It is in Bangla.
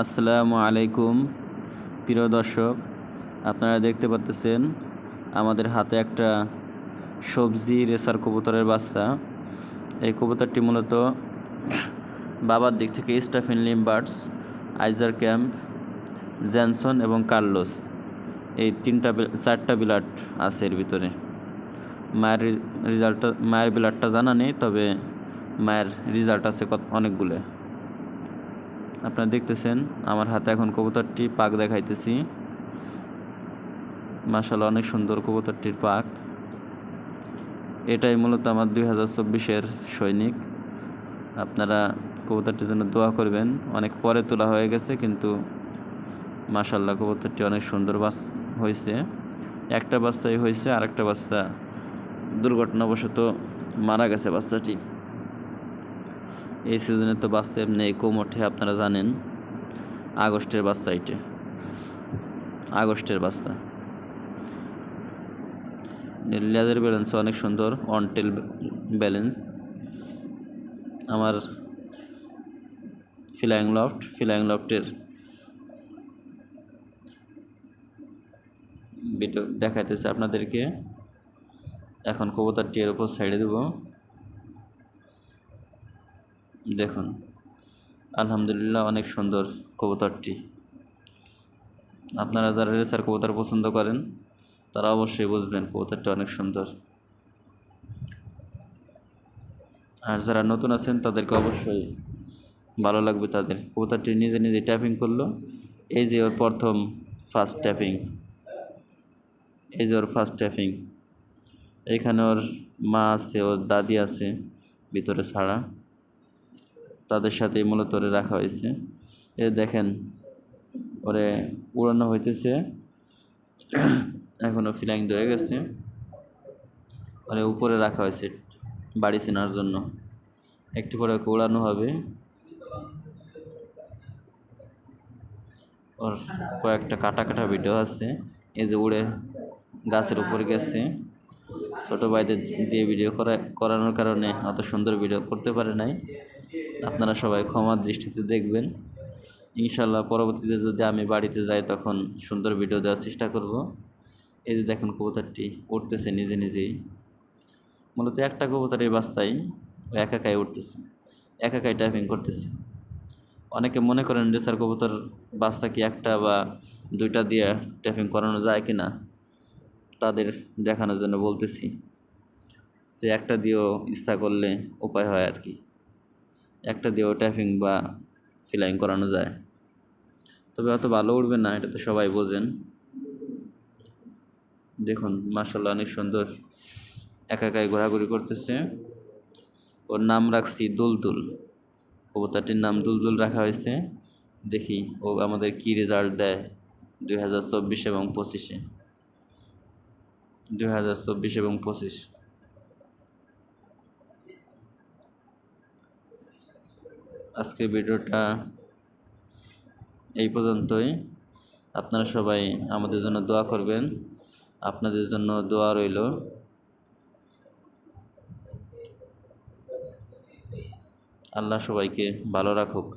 আসসালামু আলাইকুম। প্রিয় দর্শক, আপনারা দেখতে পাচ্ছেন আমাদের হাতে একটা সবজি রেসার কবুতরের বাচ্চা। এই কবুতরটি মূলত বাবার দিক থেকে স্টাফিন লিমবার্ডস আইজার ক্যাম্প জ্যানসন এবং কার্লোস এই তিনটা চারটা বিলাট আছে এর ভিতরে। মায়ের রেজাল্টটা, মায়ের বিলাটটা জানা নেই, তবে মায়ের রেজাল্ট আছে কত, অনেকগুলো। আপনারা দেখতেছেন, আমার হাতে এখন কবুতরটি পাক দেখাইতেছি। মাসাল্লাহ অনেক সুন্দর কবুতরটির পাক। এটাই মূলত আমার দুই হাজার চব্বিশের সৈনিক। আপনারা কবুতরটির জন্য দোয়া করবেন। অনেক পরে তোলা হয়ে গেছে, কিন্তু মাসাল্লাহ কবুতরটি অনেক সুন্দর বাস হয়েছে একটা বাচ্চাই হয়েছে আর একটা বাচ্চা দুর্ঘটনাবশত মারা গেছে বাচ্চাটি। এই সিজনে তো বাচ্চা এমনি কম ওঠে, আপনারা জানেন। আগস্টের বাচ্চা এটি। আগস্টের বাচ্চা। লেজার ব্যালেন্স অনেক সুন্দর অনটেল ব্যালেন্স আমার ফিলাইং লফট ফিলাইং লফটের ভিডিও দেখাইতেছে আপনাদেরকে। এখন কবুতরটি এর উপর সাইডে দেবো। দেখুন, আলহামদুলিল্লাহ অনেক সুন্দর কবুতরটি। আপনারা যারা রেসার কবুতর পছন্দ করেন, তারা অবশ্যই বুঝবেন কবুতরটি অনেক সুন্দর। আর যারা নতুন আছেন, তাদেরকে অবশ্যই ভালো লাগবে তাদের। কবুতরটি নিজে নিজে ট্যাপিং করল। এই যে ওর প্রথম ফার্স্ট ট্যাপিং এই যে ওর ফার্স্ট ট্যাপিং এইখানে ওর মা আছে, ওর দাদি আছে, ভিতরে ছাড়া। তাদের সাথে মূলত রাখা হয়েছে। এ দেখেন, ওরে উড়ানো হইতেছে। এখনও ফিলাইং ধরে গেছে। ওরে উপরে রাখা হয়েছে বাড়ি চেনার জন্য। একটু পরে উড়ানো হবে। ওর কয়েকটা কাটা কাটা ভিডিও আছে। এই যে উড়ে গাছের উপরে গেছে। ছোটো ভাইদের দিয়ে ভিডিও করা করানোর কারণে অত সুন্দর ভিডিও করতে পারে নাই। আপনারা সবাই ক্ষমার দৃষ্টিতে দেখবেন। ইনশাল্লাহ পরবর্তীতে যদি আমি বাড়িতে যাই, তখন সুন্দর ভিডিও দেওয়ার চেষ্টা করব। এই যে দেখুন কবুতরটি উঠতেছে নিজে নিজেই। মূলত একটা কবুতরের বাস্তায় ও একাকাই উঠতেছে একাকাই টাইপিং করতেছে। অনেকে মনে করেন রেসার কবুতর বাচ্চা কি একটা বা দুইটা দিয়ে ট্যাপিং করানো যায় কি না? তাদের দেখানোর জন্য বলতেছি যে, একটা দিয়েও ইচ্ছা করলে উপায় হয় আর কি। একটা দিয়েও ট্যাপিং বা ফিলাইং করানো যায়। তবে অত ভালো উঠবে না, এটা তো সবাই বোঝেন। দেখুন মার্শাল্লাহ অনেক সুন্দর। একাকাই ঘোরাঘুরি করতেছে। ওর নাম রাখছি দুলদুল। কবুতরটির নাম দুলদুল রাখা হয়েছে। দেখি ও আমাদের কি রেজাল্ট দেয় দুই হাজার চব্বিশ এবং পঁচিশে। দুই হাজার চব্বিশ এবং পঁচিশ। আজকে ভিডিওটা এই পর্যন্তই। আপনারা সবাই আমাদের জন্য দোয়া করবেন। আপনাদের জন্য দোয়া রইল। আল্লাহ সবাইকে ভালো রাখুক।